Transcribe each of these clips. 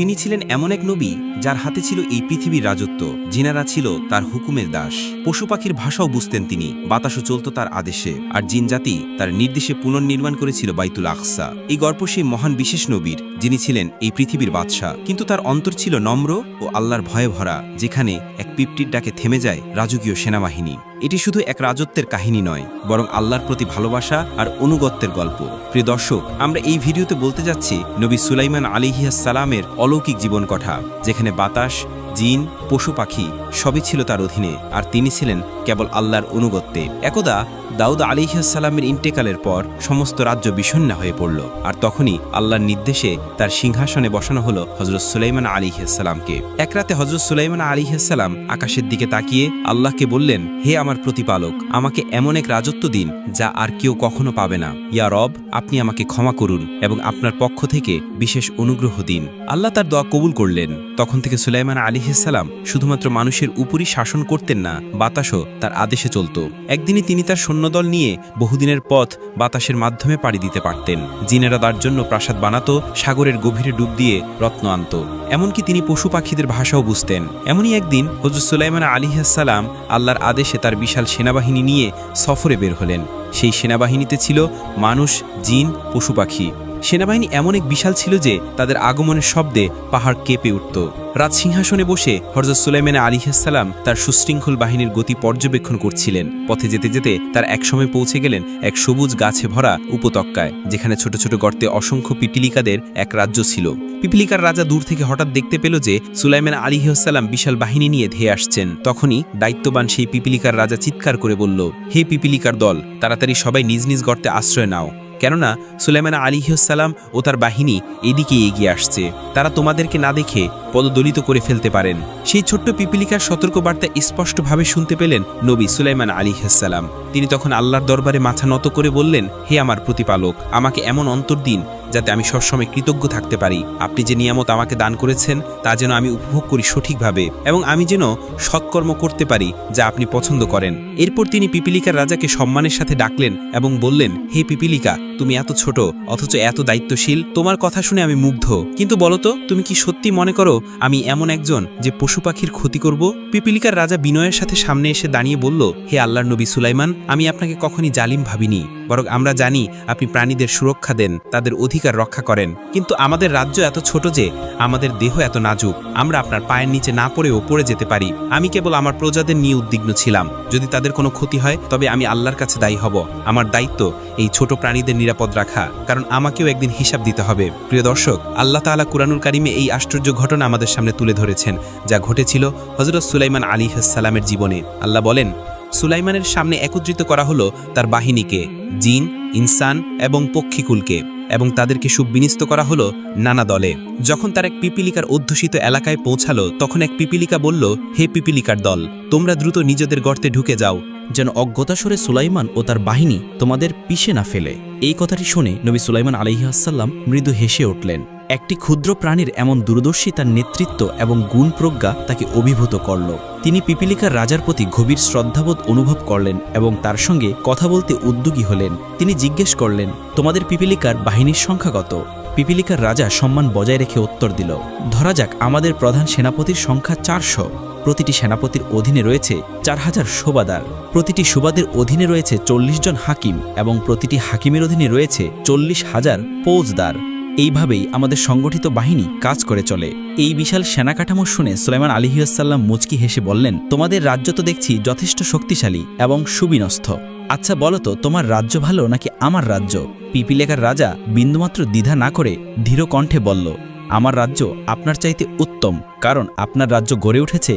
তিনি ছিলেন এমন এক নবী যার হাতে ছিল এই পৃথিবীর রাজত্ব জিনারা ছিল তার হুকুমের দাস। পশু পাখির ভাষাও বুঝতেন তিনি, বাতাসও চলত তার আদেশে, আর জিনজাতি তার নির্দেশে পুনর্নির্মাণ করেছিল বাইতুল আকসা। এই গর্ব সেই মহান বিশেষ নবীর যিনি ছিলেন এই পৃথিবীর বাদশাহ। কিন্তু তার অন্তর ছিল নম্র ও আল্লাহর ভয়ে ভরা, যেখানে এক পিপটির ডাকে থেমে যায় রাজকীয় সেনাবাহিনী। এটি শুধু এক রাজত্বের কাহিনী নয়, বরং আল্লাহর প্রতি ভালোবাসা আর অনুগত্যের গল্প। প্রিয় দর্শক, আমরা এই ভিডিওতে বলতে যাচ্ছি নবী সুলাইমান আলিহিয়া সালামের অলৌকিক জীবন কথা যেখানে বাতাস জিন, পশু পাখি সবই ছিল তার অধীনে, আর তিনি ছিলেন কেবল আল্লাহর অনুগত্যে। একদা দাউদ আলিহাসাল্লামের ইন্টেকালের পর সমস্ত রাজ্য বিষণ্ণ হয়ে পড়ল, আর তখনই আল্লাহর নির্দেশে তার সিংহাসনে বসানো হলো হজরত সুলাইমান আলিহাসাল্লামকে এক রাতে হজরত সুলাইমান আলিহাসাল্লাম আকাশের দিকে তাকিয়ে আল্লাহকে বললেন, হে আমার প্রতিপালক, আমাকে এমন এক রাজত্ব দিন যা আর কেউ কখনো পাবে না। ইয়া রব, আপনি আমাকে ক্ষমা করুন এবং আপনার পক্ষ থেকে বিশেষ অনুগ্রহ দিন। আল্লাহ তার দোয়া কবুল করলেন। তখন থেকে সুলাইমান আলিহাসাল্লাম শুধুমাত্র মানুষের উপরই শাসন করতেন না, বাতাসও তার আদেশে চলত। একদিনই তিনি তার সৈন্যদল নিয়ে বহুদিনের পথ বাতাসের মাধ্যমে পাড়ি দিতে পারতেন। জিনেরা তার জন্য প্রাসাদ বানাত, সাগরের গভীরে ডুব দিয়ে রত্ন আনত। এমনকি তিনি পশু পাখিদের ভাষাও বুঝতেন। এমনই একদিন হজরত সুলাইমান আলিহাসাল্লাম আল্লাহর আদেশে তার বিশাল সেনাবাহিনী নিয়ে সফরে বের হলেন। সেই সেনাবাহিনীতে ছিল মানুষ, জিন, পশু পাখি। সেনাবাহিনী এমন এক বিশাল ছিল যে তাদের আগমনের শব্দে পাহাড় কেঁপে উঠত। রাজ সিংহাসনে বসে হরজত সুলাইমান আলিহাসাল্লাম তার সুশৃঙ্খল বাহিনীর গতি পর্যবেক্ষণ করছিলেন। পথে যেতে যেতে তার একসময় পৌঁছে গেলেন এক সবুজ গাছে ভরা উপত্যকায়, যেখানে ছোট ছোট গর্তে অসংখ্য পিপিলিকাদের এক রাজ্য ছিল। পিপিলিকার রাজা দূর থেকে হঠাৎ দেখতে পেল যে সুলাইমান আলিহাসাল্লাম বিশাল বাহিনী নিয়ে ধেয়ে আসছেন। তখনই দায়িত্ববান সেই পিপিলিকার রাজা চিৎকার করে বলল, হে পিপিলিকার দল, তাড়াতাড়ি সবাই নিজ নিজ গর্তে আশ্রয় নাও। কেননা সুলাইমান আলিহাসাল্লাম ও তার বাহিনী এদিকে এগিয়ে আসছে। তারা তোমাদেরকে না দেখে পদদলিত করে ফেলতে পারেন। সেই ছোট্ট পিপিলিকার সতর্কবার্তা স্পষ্টভাবে শুনতে পেলেন নবী সুলাইমান আলিহাসাল্লাম তিনি তখন আল্লাহর দরবারে মাথা নত করে বললেন, হে আমার প্রতিপালক, আমাকে এমন অন্তর দিন যাতে আমি সবসময় কৃতজ্ঞ থাকতে পারি। আপনি যে নিয়ামত আমাকে দান করেছেন, তা যেন আমি উপভোগ করি সঠিকভাবে এবং আমি যেন সৎকর্ম করতে পারি যা আপনি পছন্দ করেন। এরপর তিনি পিপিলিকার রাজাকে সম্মানের সাথে ডাকলেন এবং বললেন, হে পিপিলিকা, তুমি এত ছোট, অথচ এত দায়িত্বশীল, তোমার কথা শুনে আমি মুগ্ধ। কিন্তু বলতো তুমি কি সত্যি মনে করো আমি এমন একজন যে পশু পাখির ক্ষতি করব? পিপিলিকার রাজা বিনয়ের সাথে সামনে এসে দাঁড়িয়ে বলল, হে আল্লাহর নবী সুলাইমান আমি আপনাকে কখনই জালিম ভাবিনি, বরং আমরা জানি আপনি প্রাণীদের সুরক্ষা দেন, তাদের অধিকার রক্ষা করেন। কিন্তু আমাদের রাজ্য এত ছোট যে, আমাদের দেহ এত নাজুক, আমরা আপনার পায়ের নিচে না পড়েও পড়ে যেতে পারি। আমি কেবল আমার প্রজাদের নিয়ে উদ্বিগ্ন ছিলাম। যদি তাদের কোনো ক্ষতি হয়, তবে আমি আল্লাহর কাছে দায়ী হব। আমার দায়িত্ব এই ছোট প্রাণীদের নিরাপদ রাখা, কারণ আমাকেও একদিন হিসাব দিতে হবে। প্রিয় দর্শক, আল্লাহ তাআলা কুরআনুল কারিমে এই আশ্চর্য ঘটনা আমাদের সামনে তুলে ধরেছেন, যা ঘটেছিল হজরত সুলাইমান আলী সালামের জীবনে। আল্লাহ বলেন সুলাইমানের সামনে একত্রিত করা হলো তার বাহিনীকে, জিন, ইনসান এবং পক্ষীকুলকে এবং তাদেরকে সুবিন্যস্ত করা হলো নানা দলে। যখন তার এক পিপিলিকার অধ্যুষিত এলাকায় পৌঁছালো, তখন এক পিপিলিকা বলল, হে পিপিলিকার দল, তোমরা দ্রুত নিজেদের গর্তে ঢুকে যাও। যেন অজ্ঞতাসরে সুলাইমান ও তার বাহিনী তোমাদের পিষে না ফেলে। এই কথাটি শুনে নবী সুলাইমান আলহিহাসাল্লাম মৃদু হেসে উঠলেন। একটি ক্ষুদ্র প্রাণীর এমন দূরদর্শী তার নেতৃত্ব এবং গুণ প্রজ্ঞা তাকে অভিভূত করল। তিনি পিপিলিকার রাজার প্রতি গভীর শ্রদ্ধাবোধ অনুভব করলেন এবং তার সঙ্গে কথা বলতে উদ্যোগী হলেন। তিনি জিজ্ঞেস করলেন, তোমাদের পিপিলিকার বাহিনীর সংখ্যা কত? পিপিলিকার রাজা সম্মান বজায় রেখে উত্তর দিল, ধরা যাক, আমাদের প্রধান সেনাপতির সংখ্যা চারশো। প্রতিটি সেনাপতির অধীনে রয়েছে চার হাজার শোবাদার প্রতিটি সুবাদের অধীনে রয়েছে চল্লিশ জন হাকিম এবং প্রতিটি হাকিমের অধীনে রয়েছে চল্লিশ হাজার ফৌজদার। এইভাবেই আমাদের সংগঠিত বাহিনী কাজ করে চলে। এই বিশাল সেনা কাঠামো শুনে সুলাইমান আলিহাসাল্লাম মুচকি হেসে বললেন, তোমাদের রাজ্য তো দেখছি যথেষ্ট শক্তিশালী এবং সুবিনস্থ আচ্ছা বলো তো, তোমার রাজ্য ভালো নাকি আমার রাজ্য? পিপিলেখার রাজা বিন্দুমাত্র দ্বিধা না করে ধীর কণ্ঠে বলল, আমার রাজ্য আপনার চাইতে উত্তম, কারণ আপনার রাজ্য গড়ে উঠেছে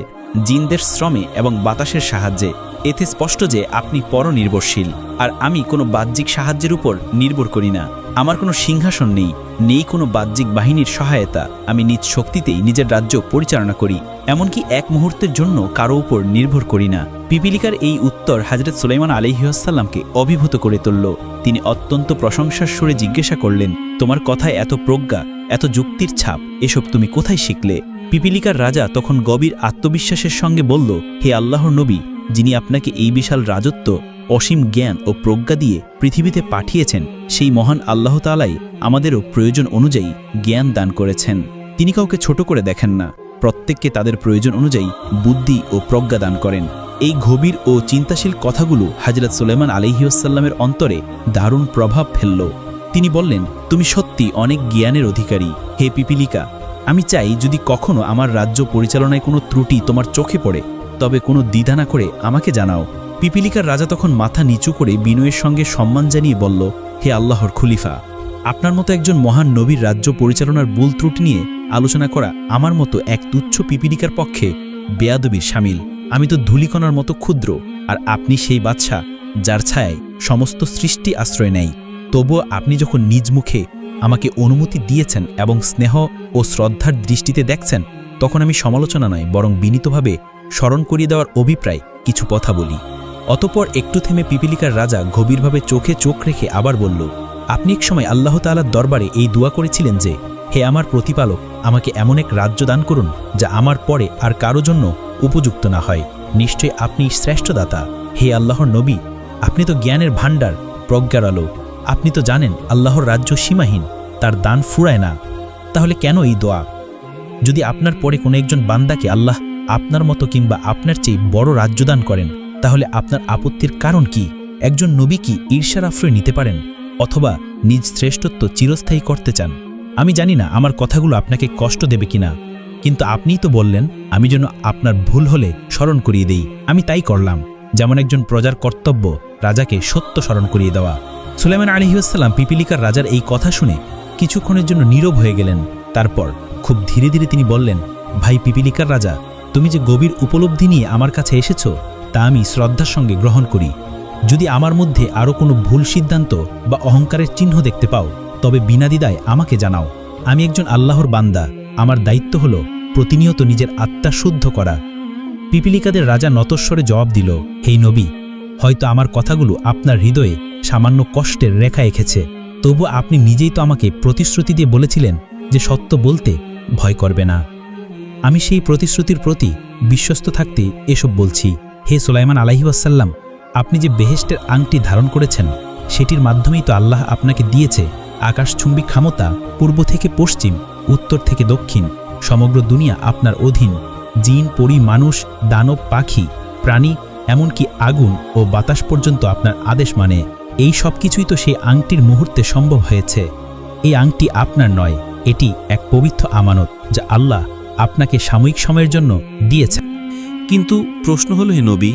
জিনদের শ্রমে এবং বাতাসের সাহায্যে। এতে স্পষ্ট যে আপনি পরনির্ভরশীল, আর আমি কোনো বাহ্যিক সাহায্যের উপর নির্ভর করি না। আমার কোনো সিংহাসন নেই নেই কোনো বাহ্যিক বাহিনীর সহায়তা। আমি নিজ শক্তিতেই নিজের রাজ্য পরিচালনা করি, এমনকি এক মুহূর্তের জন্য কারও উপর নির্ভর করি না। পিপিলিকার এই উত্তর হাজরত সুলাইমান আলিহাসাল্লামকে অভিভূত করে তুলল। তিনি অত্যন্ত প্রশংসার সুরে জিজ্ঞাসা করলেন, তোমার কথায় এত প্রজ্ঞা, এত যুক্তির ছাপ, এসব তুমি কোথায় শিখলে? পিপিলিকার রাজা তখন গভীর আত্মবিশ্বাসের সঙ্গে বলল, হে আল্লাহর নবী, যিনি আপনাকে এই বিশাল রাজত্ব অসীম জ্ঞান ও প্রজ্ঞা দিয়ে পৃথিবীতে পাঠিয়েছেন সেই মহান আল্লাহ তালাই আমাদেরও প্রয়োজন অনুযায়ী জ্ঞান দান করেছেন। তিনি কাউকে ছোট করে দেখেন না, প্রত্যেককে তাদের প্রয়োজন অনুযায়ী বুদ্ধি ও প্রজ্ঞা দান করেন। এই গভীর ও চিন্তাশীল কথাগুলো হাজরত সুলেমান আলিহিউসাল্লামের অন্তরে দারুণ প্রভাব ফেলল। তিনি বললেন, তুমি সত্যি অনেক জ্ঞানের অধিকারী, হে পিপিলিকা। আমি চাই যদি কখনো আমার রাজ্য পরিচালনায় কোনো ত্রুটি তোমার চোখে পড়ে, তবে কোনো দ্বিধা না করে আমাকে জানাও। পিপিলিকার রাজা তখন মাথা নিচু করে বিনয়ের সঙ্গে সম্মান জানিয়ে বলল, হে আল্লাহর খলিফা, আপনার মতো একজন মহান নবীর রাজ্য পরিচালনার ভুল ত্রুটি নিয়ে আলোচনা করা আমার মতো এক তুচ্ছ পিপিলিকার পক্ষে বেয়াদবির সামিল। আমি তো ধূলিকণার মতো ক্ষুদ্র, আর আপনি সেই বাচ্চা যার ছায় সমস্ত সৃষ্টি আশ্রয় নেয়। তবুও আপনি যখন নিজ মুখে আমাকে অনুমতি দিয়েছেন এবং স্নেহ ও শ্রদ্ধার দৃষ্টিতে দেখছেন, তখন আমি সমালোচনা নয়, বরং বিনীতভাবে স্মরণ করিয়ে দেওয়ার অভিপ্রায় কিছু কথা বলি। অতপর একটু থেমে পিপিলিকার রাজা গভীরভাবে চোখে চোখ রেখে আবার বলল, আপনি এক সময় আল্লাহ তালার দরবারে এই দোয়া করেছিলেন যে, হে আমার প্রতিপালক, আমাকে এমন এক রাজ্য দান করুন যা আমার পরে আর কারও জন্য উপযুক্ত না হয়। নিশ্চয় আপনি শ্রেষ্ঠ দাতা হে আল্লাহর নবী, আপনি তো জ্ঞানের ভাণ্ডার, প্রজ্ঞার আলো। আপনি তো জানেন আল্লাহর রাজ্য সীমাহীন, তার দান ফুরায় না। তাহলে কেন এই দোয়া? যদি আপনার পরে কোনো একজন বান্দাকে আল্লাহ আপনার মতো কিংবা আপনার চেয়ে বড় রাজ্য দান করেন তাহলে আপনার আপত্তির কারণ কি? একজন নবী কি ঈর্ষার আশ্রয় নিতে পারেন? অথবা নিজ শ্রেষ্ঠত্ব চিরস্থায়ী করতে চান? আমি জানি না আমার কথাগুলো আপনাকে কষ্ট দেবে কিনা। কিন্তু আপনিই তো বললেন, আমি যেন আপনার ভুল হলে স্মরণ করিয়ে দেই। আমি তাই করলাম। যেমন একজন প্রজার কর্তব্য, রাজাকে সত্য স্মরণ করিয়ে দেওয়া। সুলেমান আলহিউসাল্লাম পিপিলিকার রাজার এই কথা শুনে কিছুক্ষণের জন্য নীরব হয়ে গেলেন। তারপর খুব ধীরে ধীরে তিনি বললেন, ভাই পিপিলিকার রাজা, তুমি যে গভীর উপলব্ধি নিয়ে আমার কাছে এসেছ তা আমি শ্রদ্ধার সঙ্গে গ্রহণ করি। যদি আমার মধ্যে আরও কোনো ভুল সিদ্ধান্ত বা অহংকারের চিহ্ন দেখতে পাও, তবে বিনা দ্বিধায় আমাকে জানাও। আমি একজন আল্লাহর বান্দা। আমার দায়িত্ব হল প্রতিনিয়ত নিজের আত্মা শুদ্ধ করা। পিপিলিকাদের রাজা নতস্বরে জবাব দিল, হেই নবী, হয়তো আমার কথাগুলো আপনার হৃদয়ে সামান্য কষ্টের রেখা এঁকেছে। তবু আপনি নিজেই তো আমাকে প্রতিশ্রুতি দিয়ে বলেছিলেন যে সত্য বলতে ভয় করবে না। আমি সেই প্রতিশ্রুতির প্রতি বিশ্বস্ত থাকতে এসব বলছি। হে সোলাইমান আলাহি ওয়াসাল্লাম, আপনি যে বেহেস্টের আংটি ধারণ করেছেন, সেটির মাধ্যমেই তো আল্লাহ আপনাকে দিয়েছে আকাশচুম্বী ক্ষমতা পূর্ব থেকে পশ্চিম, উত্তর থেকে দক্ষিণ, সমগ্র দুনিয়া আপনার অধীন, জিন, পরি, মানুষ, দানব, পাখি, প্রাণী, এমনকি আগুন ও বাতাস পর্যন্ত আপনার আদেশ মানে এই সব কিছুই তো সেই আংটির মুহূর্তে সম্ভব হয়েছে। এই আংটি আপনার নয়, এটি এক পবিত্র আমানত যা আল্লাহ আপনাকে সাময়িক সময়ের জন্য দিয়েছেন। কিন্তু প্রশ্ন হলো, হে নবী,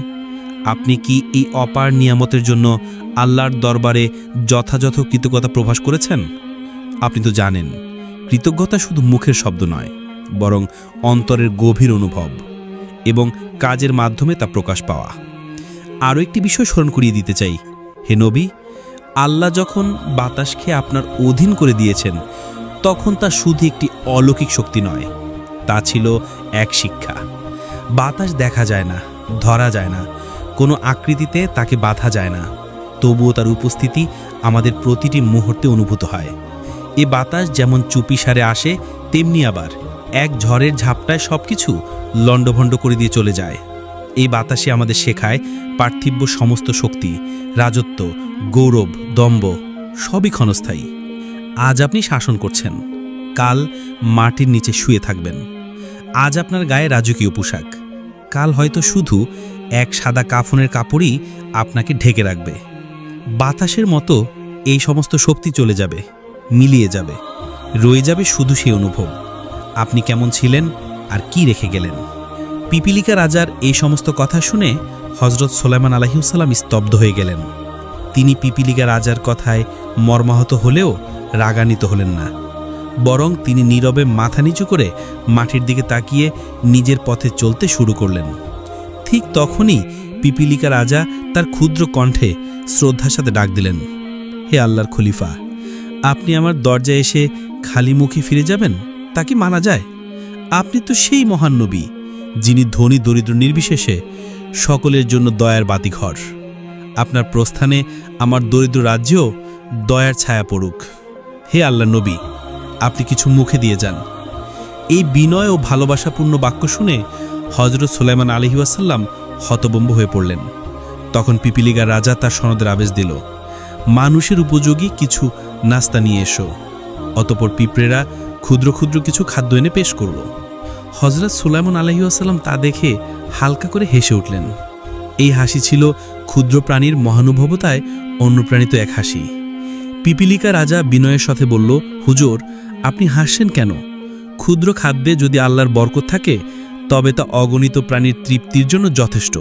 আপনি কি এই অপার নিয়ামতের জন্য আল্লাহর দরবারে যথাযথ কৃতজ্ঞতা প্রকাশ করেছেন? আপনি তো জানেন, কৃতজ্ঞতা শুধু মুখের শব্দ নয়, বরং অন্তরের গভীর অনুভব এবং কাজের মাধ্যমে তা প্রকাশ পাওয়া। আরও একটি বিষয় স্মরণ করিয়ে দিতে চাই, হে নবী, আল্লাহ যখন বাতাস খেয়ে আপনার অধীন করে দিয়েছেন, তখন তা শুধু একটি অলৌকিক শক্তি নয়, তা ছিল এক শিক্ষা। বাতাস দেখা যায় না, ধরা যায় না। কোনো আকৃতিতে তাকে বাধা যায় না। তবুও তার উপস্থিতি আমাদের প্রতিটি মুহূর্তে অনুভূত হয়। এ বাতাস যেমন চুপিসারে আসে, তেমনি আবার এক ঝড়ের ঝাপটায় সব কিছু লণ্ডভণ্ড করে দিয়ে চলে যায়। এই বাতাসে আমাদের শেখায় পার্থিব্য সমস্ত শক্তি, রাজত্ব, গৌরব দম্ব সবই ক্ষণস্থায়ী। আজ আপনি শাসন করছেন। কাল মাটির নিচে শুয়ে থাকবেন। আজ আপনার গায়ে রাজকীয় পোশাক। কাল হয়তো শুধু এক সাদা কাফনের কাপড়ই আপনাকে ঢেকে রাখবে। বাতাসের মতো এই সমস্ত শক্তি চলে যাবে, মিলিয়ে যাবে, রয়ে যাবে শুধু সেই অনুভব। আপনি কেমন ছিলেন আর কি রেখে গেলেন? পিপিলিকা রাজার এই সমস্ত কথা শুনে হজরত সোলাইমান আলাহিউসাল্লাম স্তব্ধ হয়ে গেলেন। তিনি পিপিলিকা রাজার কথায় মর্মাহত হলেও রাগান্বিত হলেন না। বরং তিনি নীরবে মাথা নিচু করে মাটির দিকে তাকিয়ে নিজের পথে চলতে শুরু করলেন। ঠিক তখনই পিপিলিকা রাজা তার ক্ষুদ্র কণ্ঠে শ্রদ্ধার সাথে ডাক দিলেন, হে আল্লাহর খলিফা, আপনি আমার দরজায় এসে খালি মুখে ফিরে যাবেন? তা কি মানা যায়? আপনি তো সেই মহান নবী, যিনি ধনী, দরিদ্র, নির্বিশেষে সকলের জন্য দয়ার বাতিঘর। আপনার প্রস্থানে আমার দরিদ্র রাজ্যেও দয়ার ছায়া পড়ুক। হে আল্লাহ নবী আপনি কিছু মুখে দিয়ে যান। এই বিনয় ও ভালোবাসাপূর্ণ বাক্য শুনে হজরত সুলাইমান আলহিউসাল্লাম হতবম্ব হয়ে পড়লেন। তখন পিপিলিগার রাজা তার সনদের আবেশ দিল, মানুষের উপযোগী কিছু নাস্তা নিয়ে এসো। অতপর পিঁপড়েরা ক্ষুদ্র ক্ষুদ্র কিছু খাদ্য এনে পেশ করল। হজরত সুলাইমন আলহিউসাল্লাম তা দেখে হালকা করে হেসে উঠলেন। এই হাসি ছিল ক্ষুদ্র প্রাণীর মহানুভবতায় অনুপ্রাণিত এক হাসি। পিপিলিকা রাজা বিনয়ের সাথে বলল, হুজুর, আপনি হাসছেন কেন? ক্ষুদ্র খাদ্যে যদি আল্লাহর বরকত থাকে, তবে তা অগণিত প্রাণীর তৃপ্তির জন্য যথেষ্ট।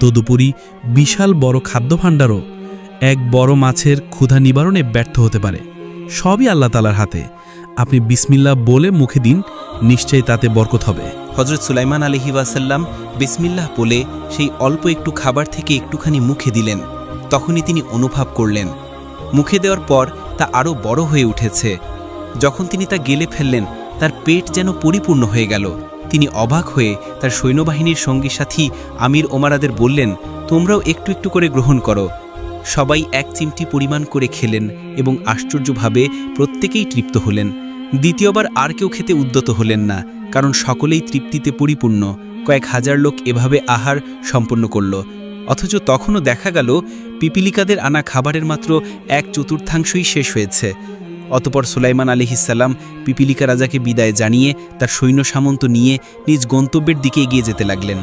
তদুপরি বিশাল বড় খাদ্য ভাণ্ডারও এক বড় মাছের ক্ষুধা নিবারণে ব্যর্থ হতে পারে। সবই আল্লাহ তালার হাতে। আপনি বিসমিল্লা বলে মুখে দিন, নিশ্চয়ই তাতে বরকত হবে। হজরত সুলাইমান আলহি ওয়াসাল্লাম বিসমিল্লাহ বলে সেই অল্প একটু খাবার থেকে একটুখানি মুখে দিলেন। তখনই তিনি অনুভব করলেন মুখে দেওয়ার পর তা আরও বড় হয়ে উঠেছে। যখন তিনি তা গেলে ফেললেন, তার পেট যেন পরিপূর্ণ হয়ে গেল। তিনি অবাক হয়ে তার সৈন্যবাহিনীর সঙ্গী সাথী আমির ওমারাদের বললেন, তোমরাও একটু একটু করে গ্রহণ করো। সবাই এক চিমটি পরিমাণ করে খেলেন এবং আশ্চর্যভাবে প্রত্যেকেই তৃপ্ত হলেন। দ্বিতীয়বার আর কেউ খেতে উদ্যত হলেন না, কারণ সকলেই তৃপ্তিতে পরিপূর্ণ। কয়েক হাজার লোক এভাবে আহার সম্পন্ন করল। অথচ তখনও দেখা গেল পিপিলিকাদের আনা খাবারের মাত্র এক চতুর্থাংশই শেষ হয়েছে। অতপর সুলাইমান আলিহিসাল্লাম পিপিলিকা রাজাকে বিদায় জানিয়ে তার সৈন্য সামন্ত নিয়ে নিজ গন্তব্যের দিকে এগিয়ে যেতে লাগলেন।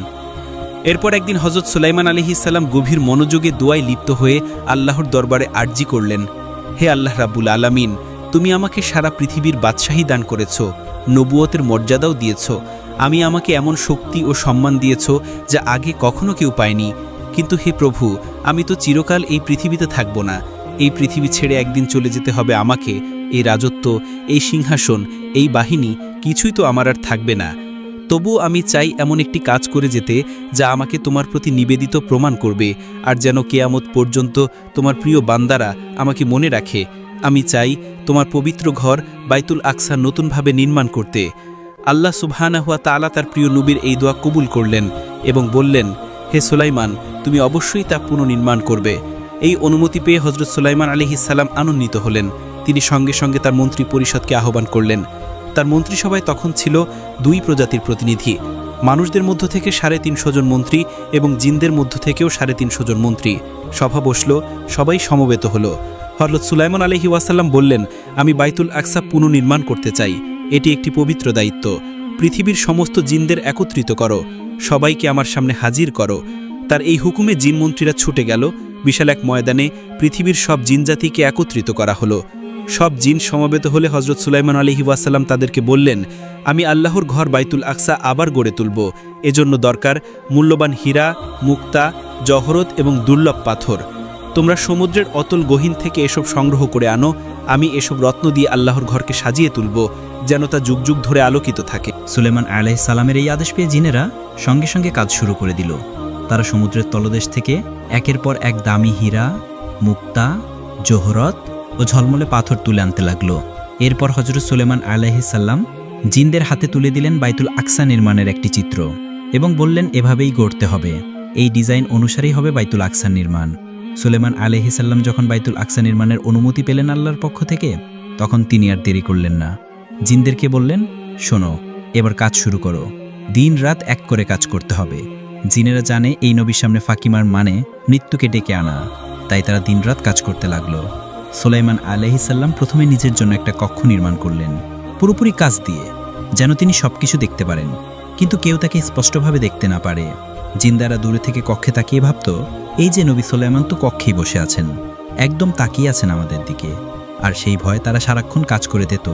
এরপর একদিন হজরত সুলাইমান আলিহিসাল্লাম গভীর মনোযোগে দোয়ায় লিপ্ত হয়ে আল্লাহর দরবারে আর্জি করলেন, হে আল্লাহ রাব্বুল আলামিন, তুমি আমাকে সারা পৃথিবীর বাদশাহী দান করেছ নবুয়তের মর্যাদাও দিয়েছ, আমি আমাকে এমন শক্তি ও সম্মান দিয়েছ যা আগে কখনো কেউ পায়নি কিন্তু হে প্রভু, আমি তো চিরকাল এই পৃথিবীতে থাকব না। এই পৃথিবী ছেড়ে একদিন চলে যেতে হবে আমাকে, এই রাজত্ব, এই সিংহাসন, এই বাহিনী, কিছুই তো আমার আর থাকবে না। তবুও আমি চাই এমন একটি কাজ করে যেতে, যা আমাকে তোমার প্রতি নিবেদিত প্রমাণ করবে, আর যেন কেয়ামত পর্যন্ত তোমার প্রিয় বান্দারা আমাকে মনে রাখে। আমি চাই তোমার পবিত্র ঘর বাইতুল আকসা নতুনভাবে নির্মাণ করতে। আল্লাহ সুবহানা হুয়া তালা তার প্রিয় নবীর এই দোয়া কবুল করলেন এবং বললেন হে সুলাইমান, তুমি অবশ্যই তা পুনর্নির্মাণ করবে। এই অনুমতি পেয়ে হজরত সুলাইমান আলিহিসাল্লাম আনন্দিত হলেন। তিনি সঙ্গে সঙ্গে তার মন্ত্রী পরিষদকে আহ্বান করলেন। তার মন্ত্রিসভায় তখন ছিল দুই প্রজাতির প্রতিনিধি। মানুষদের মধ্য থেকে সাড়ে তিনশো জন মন্ত্রী এবং জিনদের মধ্য থেকেও সাড়ে তিনশো জন মন্ত্রী। সভা বসল, সবাই সমবেত হল। হরলত সুলাইমান আলহি ওয়াসাল্লাম বললেন, আমি বাইতুল আকসা পুনর্নির্মাণ করতে চাই। এটি একটি পবিত্র দায়িত্ব। পৃথিবীর সমস্ত জিনদের একত্রিত করো। সবাইকে আমার সামনে হাজির করো। তার এই হুকুমে জিন মন্ত্রীরা ছুটে গেল। বিশাল এক ময়দানে পৃথিবীর সব জিনজাতিকে একত্রিত করা হলো। সব জিন সমবেত হলে হজরত সুলাইমান আলহি ওয়াসাল্লাম তাদেরকে বললেন, আমি আল্লাহর ঘর বাইতুল আকসা আবার গড়ে তুলব। এজন্য দরকার মূল্যবান হীরা, মুক্তা, জহরত এবং দুর্লভ পাথর। তোমরা সমুদ্রের অতল গহীন থেকে এসব সংগ্রহ করে আনো, আমি এসব রত্ন দিয়ে আল্লাহর ঘরকে সাজিয়ে তুলব, যেন তা যুগ যুগ ধরে আলোকিত থাকে। সুলেমান আলাহ সালামের এই আদেশ পেয়ে জিনেরা সঙ্গে সঙ্গে কাজ শুরু করে দিল। তারা সমুদ্রের তলদেশ থেকে একের পর এক দামি হীরা, মুক্তা, জোহরত ও ঝলমলে পাথর তুলে আনতে লাগল। এরপর হজরত সুলেমান আলাইসাল্লাম জিনদের হাতে তুলে দিলেন বাইতুল আকসা নির্মাণের একটি চিত্র এবং বললেন, এভাবেই গড়তে হবে। এই ডিজাইন অনুসারেই হবে বাইতুল আকসা নির্মাণ। সুলেমান আলহিসাল্লাম যখন বাইতুল আকসা নির্মাণের অনুমতি পেলেন আল্লাহর পক্ষ থেকে, তখন তিনি আর দেরি করলেন না। জিনদেরকে বললেন, শোনো, এবার কাজ শুরু করো। দিন রাত এক করে কাজ করতে হবে। জিনেরা জানে এই নবীর সামনে ফাকিমার মানে মৃত্যুকে ডেকে আনা। তাই তারা দিনরাত কাজ করতে লাগল। সোলাইমান আলহিসাল্লাম প্রথমে নিজের জন্য একটা কক্ষ নির্মাণ করলেন, পুরোপুরি কাজ দিয়ে, যেন তিনি সবকিছু দেখতে পারেন। কিন্তু কেউ তাকে স্পষ্টভাবে দেখতে না পারে। জিন্দারা দূরে থেকে কক্ষে তাকিয়ে ভাবত এই যে নবী সোলাইমান তো কক্ষেই বসে আছেন, একদম তাকিয়ে আছেন আমাদের দিকে। আর সেই ভয়ে তারা সারাক্ষণ কাজ করে দিত,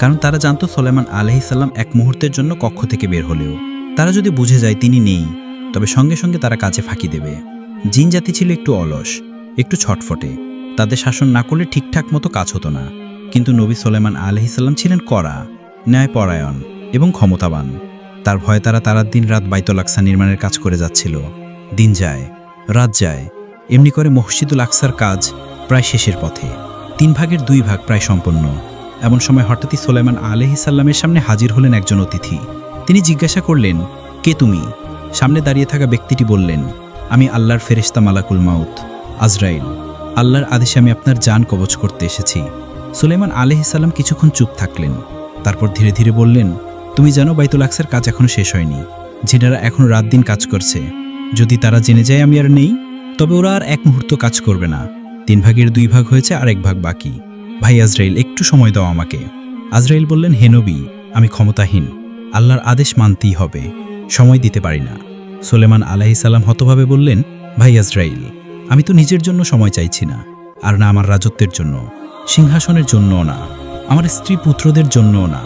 কারণ তারা জানতো সোলাইমান আলহিসাল্লাম এক মুহূর্তের জন্য কক্ষ থেকে বের হলেও। তারা যদি বুঝে যায় তিনি নেই, তবে সঙ্গে সঙ্গে তারা কাজে ফাঁকি দেবে। জিন জাতি ছিল একটু অলস, একটু ছটফটে। তাদের শাসন না করলে ঠিকঠাক মতো কাজ হতো না। কিন্তু নবী সোলেমান আলহিসাল্লাম ছিলেন কড়া, ন্যায়পরায়ণ এবং ক্ষমতাবান। তার ভয়ে তারা তারার দিন রাত বাইতুল আকসা নির্মাণের কাজ করে যাচ্ছিল। দিন যায় রাত যায়। এমনি করে মসজিদুল আকসার কাজ প্রায় শেষের পথে। তিন ভাগের দুই ভাগ প্রায় সম্পন্ন। এমন সময় হঠাৎই সোলেমান আলহিসাল্লামের সামনে হাজির হলেন একজন অতিথি। তিনি জিজ্ঞাসা করলেন, কে তুমি? সামনে দাঁড়িয়ে থাকা ব্যক্তিটি বললেন, আমি আল্লাহর ফেরেশতা মালাকুল মাউত, আজরাইল। আল্লাহর আদেশে আমি আপনার যান কবচ করতে এসেছি। সুলেমান আলহিসাল্লাম কিছুক্ষণ চুপ থাকলেন। তারপর ধীরে ধীরে বললেন, তুমি জানো, বাইতুল আকসার কাজ এখনও শেষ হয়নি। জিনারা এখনও রাত দিন কাজ করছে যদি তারা জেনে যায় আমি আর নেই, তবে ওরা আর এক মুহূর্ত কাজ করবে না। তিন ভাগের দুই ভাগ হয়েছে আর এক ভাগ বাকি। ভাই আজরাইল, একটু সময় দাও আমাকে। আজরাইল বললেন হেনবি আমি ক্ষমতাহীন। আল্লাহর আদেশ মানতেই হবে। সময় দিতে পারি না। সোলেমান আলাহিসাল্লাম হতভাবে বললেন, ভাই আজরাইল, আমি তো নিজের জন্য সময় চাইছি না, আর না আমার রাজত্বের জন্য, সিংহাসনের জন্যও না, আমার স্ত্রী পুত্রদের জন্যও না।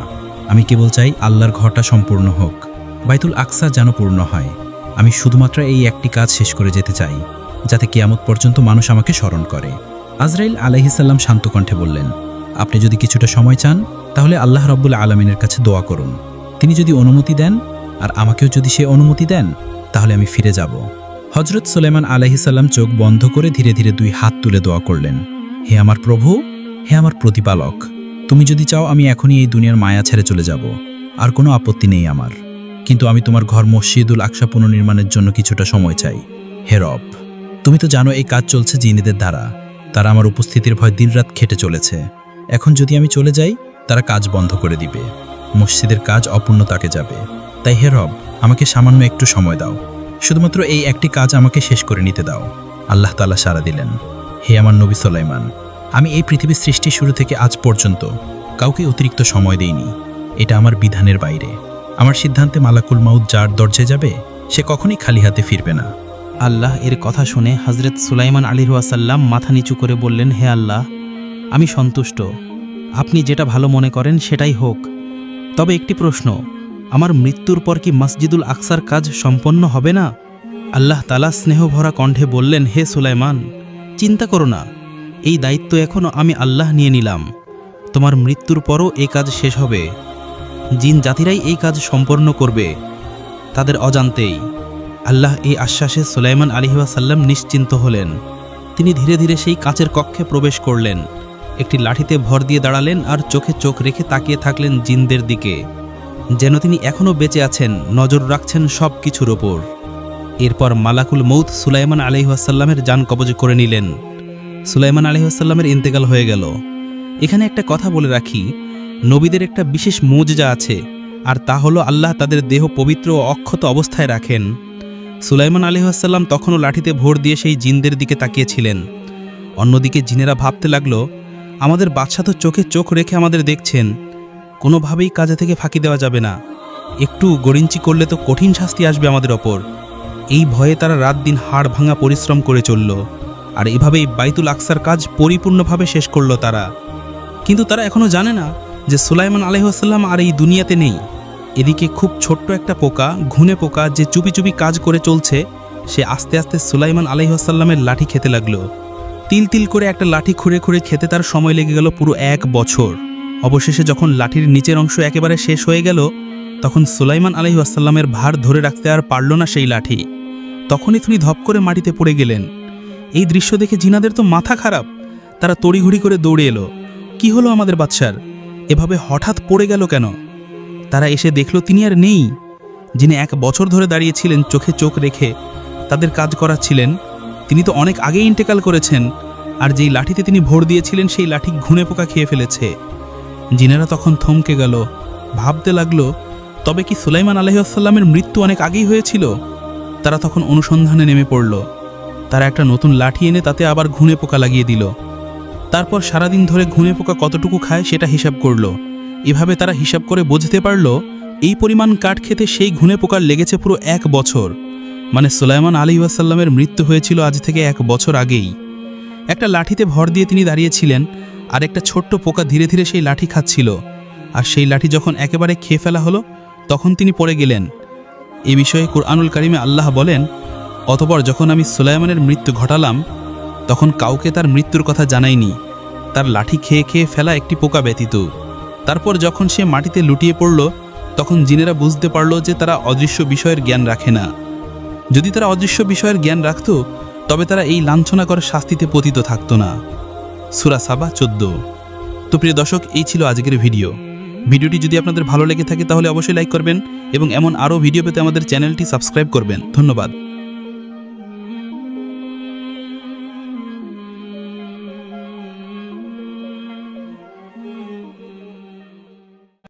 আমি কেবল চাই আল্লাহর ঘরটা সম্পূর্ণ হোক। বাইতুল আকসা যেন পূর্ণ হয়। আমি শুধুমাত্র এই একটি কাজ শেষ করে যেতে চাই, যাতে কিয়ামত পর্যন্ত মানুষ আমাকে স্মরণ করে। আজরাইল আলাইহিসাল্লাম শান্ত কণ্ঠে বললেন, আপনি যদি কিছুটা সময় চান, তাহলে আল্লাহ রব্বুল আলমিনের কাছে দোয়া করুন। তিনি যদি অনুমতি দেন, আর আমাকেও যদি সে অনুমতি দেন, তাহলে আমি ফিরে যাব। হজরত সুলেমান আলাইহিসাল্লাম চোখ বন্ধ করে ধীরে ধীরে দুই হাত তুলে দোয়া করলেন, হে আমার প্রভু, হে আমার প্রতিপালক, তুমি যদি চাও আমি এখনই এই দুনিয়ার মায়া ছেড়ে চলে যাব, আর কোনো আপত্তি নেই আমার। কিন্তু আমি তোমার ঘর মসজিদুল আকসা পুনর্নির্মাণের জন্য কিছুটা সময় চাই। হে রব, তুমি তো জানো এই কাজ চলছে জিনেদের দ্বারা। তারা আমার উপস্থিতির ভয় দিনরাত খেটে চলেছে। এখন যদি আমি চলে যাই, তারা কাজ বন্ধ করে দিবে। মসজিদের কাজ অপূর্ণ তাকে যাবে। তাই হে রব, আমাকে সামান্য একটু সময় দাও। শুধুমাত্র এই একটি কাজ আমাকে শেষ করে নিতে দাও। আল্লাহ তালা সারা দিলেন। হে আমার নবী সোলাইমান, আমি এই পৃথিবীর সৃষ্টি শুরু থেকে আজ পর্যন্ত কাউকে অতিরিক্ত সময় দেইনি। এটা আমার বিধানের বাইরে। আমার সিদ্ধান্তে মালাকুল মাউদ যার দরজায় যাবে, সে কখনই খালি হাতে ফিরবে না। আল্লাহ এর কথা শুনে হজরত সুলাইমান আলিহাসাল্লাম মাথা নিচু করে বললেন, হে আল্লাহ, আমি সন্তুষ্ট। আপনি যেটা ভালো মনে করেন সেটাই হোক। তবে একটি প্রশ্ন, আমার মৃত্যুর পর কি মসজিদুল আকসার কাজ সম্পন্ন হবে না? আল্লাহ তালা স্নেহভরা কণ্ঠে বললেন, হে সুলাইমান, চিন্তা করো না। এই দায়িত্ব এখনও আমি আল্লাহ নিয়ে নিলাম। তোমার মৃত্যুর পরও এ কাজ শেষ হবে। জিন জাতিরাই এই কাজ সম্পন্ন করবে। তাদের অজান্তেই আল্লাহ এই আশ্বাসে সুলাইমান আলিহাসাল্লাম নিশ্চিন্ত হলেন। তিনি ধীরে ধীরে সেই কাঁচের কক্ষে প্রবেশ করলেন। একটি লাঠিতে ভর দিয়ে দাঁড়ালেন আর চোখে চোখ রেখে তাকিয়ে থাকলেন জিনদের দিকে। যেন তিনি এখনও বেঁচে আছেন, নজর রাখছেন সব কিছুর ওপর। এরপর মালাকুল মৌত সুলাইমান আলহিহাসাল্লামের যান কবজ করে নিলেন। সুলাইমান আলহিহাসাল্লামের ইন্তেকাল হয়ে গেল। এখানে একটা কথা বলে রাখি নবীদের একটা বিশেষ মৌজা আছে, আর তা হলো আল্লাহ তাদের দেহ পবিত্র ও অক্ষত অবস্থায় রাখেন। সুলাইমান আলহিহাসাল্লাম তখনও লাঠিতে ভোর দিয়ে সেই জিনদের দিকে তাকিয়েছিলেন। অন্যদিকে জিনেরা ভাবতে লাগল, আমাদের বাচ্চা তো চোখে চোখ রেখে আমাদের দেখছেন, কোনোভাবেই কাজে থেকে ফাঁকি দেওয়া যাবে না। একটু গড়িঞ্চি করলে তো কঠিন শাস্তি আসবে আমাদের ওপর। এই ভয়ে তারা রাত দিন হাড় ভাঙা পরিশ্রম করে চলল, আর এভাবেই বাইতুল আকসার কাজ পরিপূর্ণভাবে শেষ করল তারা। কিন্তু তারা এখনও জানে না যে সুলাইমান আলহিহাসাল্লাম আর এই দুনিয়াতে নেই। এদিকে খুব ছোট্ট একটা পোকা, ঘুনে পোকা, যে চুপি চুপি কাজ করে চলছে, সে আস্তে আস্তে সুলাইমান আলহিহাসাল্লামের লাঠি খেতে লাগল। তিল তিল করে একটা লাঠি খুঁড়ে খুঁড়ে খেতে তার সময় লেগে গেল পুরো এক বছর। অবশেষে যখন লাঠির নিচের অংশ একেবারে শেষ হয়ে গেল, তখন সুলাইমান আলহিহাসাল্লামের ভার ধরে রাখতে আর পারল না সেই লাঠি। তখনই তিনি ধপ করে মাটিতে পড়ে গেলেন। এই দৃশ্য দেখে জিনাদের তো মাথা খারাপ। তারা তড়িঘড়ি করে দৌড়ে এলো। কি হলো আমাদের বাচ্চার এভাবে হঠাৎ পড়ে গেল কেন? তারা এসে দেখল তিনি আর নেই, যিনি এক বছর ধরে দাঁড়িয়েছিলেন চোখে চোখ রেখে। তাদের কাজ করাচ্ছিলেন তিনি তো অনেক আগেই ইন্টেকাল করেছেন, আর যেই লাঠিতে তিনি ভোর দিয়েছিলেন সেই লাঠি ঘুনে পোকা খেয়ে ফেলেছে। জিনেরা তখন থমকে গেল, ভাবতে লাগল, তবে কি সুলাইমান আলহিউসাল্লামের মৃত্যু অনেক আগেই হয়েছিল? তারা তখন অনুসন্ধানে নেমে পড়ল। তারা একটা নতুন লাঠি এনে তাতে আবার ঘুনে পোকা লাগিয়ে দিল। তারপর সারাদিন ধরে ঘুনে পোকা কতটুকু খায় সেটা হিসাব করল। এভাবে তারা হিসাব করে বুঝতে পারল, এই পরিমাণ কাঠ খেতে সেই ঘুনে পোকার লেগেছে পুরো এক বছর। মানে সুলাইমান আলী ওয়াসাল্লামের মৃত্যু হয়েছিল আজ থেকে এক বছর আগেই। একটা লাঠিতে ভর দিয়ে তিনি দাঁড়িয়েছিলেন, আর একটা ছোট্ট পোকা ধীরে ধীরে সেই লাঠি খাচ্ছিল। আর সেই লাঠি যখন একেবারে খেয়ে ফেলা হলো, তখন তিনি পড়ে গেলেন। এ বিষয়ে কোরআনুল কারিমে আল্লাহ বলেন, অতপর যখন আমি সুলাইমানের মৃত্যু ঘটালাম তখন কাউকে তার মৃত্যুর কথা জানায়নি। তার লাঠি খেয়ে খেয়ে ফেলা একটি পোকা ব্যতীত। তারপর যখন সে মাটিতে লুটিয়ে পড়ল, তখন জিনেরা বুঝতে পারল যে তারা অদৃশ্য বিষয়ের জ্ঞান রাখে না। যদি তারা অদৃশ্য বিষয়ের জ্ঞান রাখত, তবে তারা এই লাঞ্ছনা করে শাস্তিতে পতিত থাকতো না। সুরা সাবা চোদ্দ। তো প্রিয় দর্শক, এই ছিল আজকের ভিডিও। ভিডিওটি যদি আপনাদের ভালো লেগে থাকে, তাহলে অবশ্যই লাইক করবেন এবং এমন আরও ভিডিও পেতে আমাদের চ্যানেলটি সাবস্ক্রাইব করবেন। ধন্যবাদ।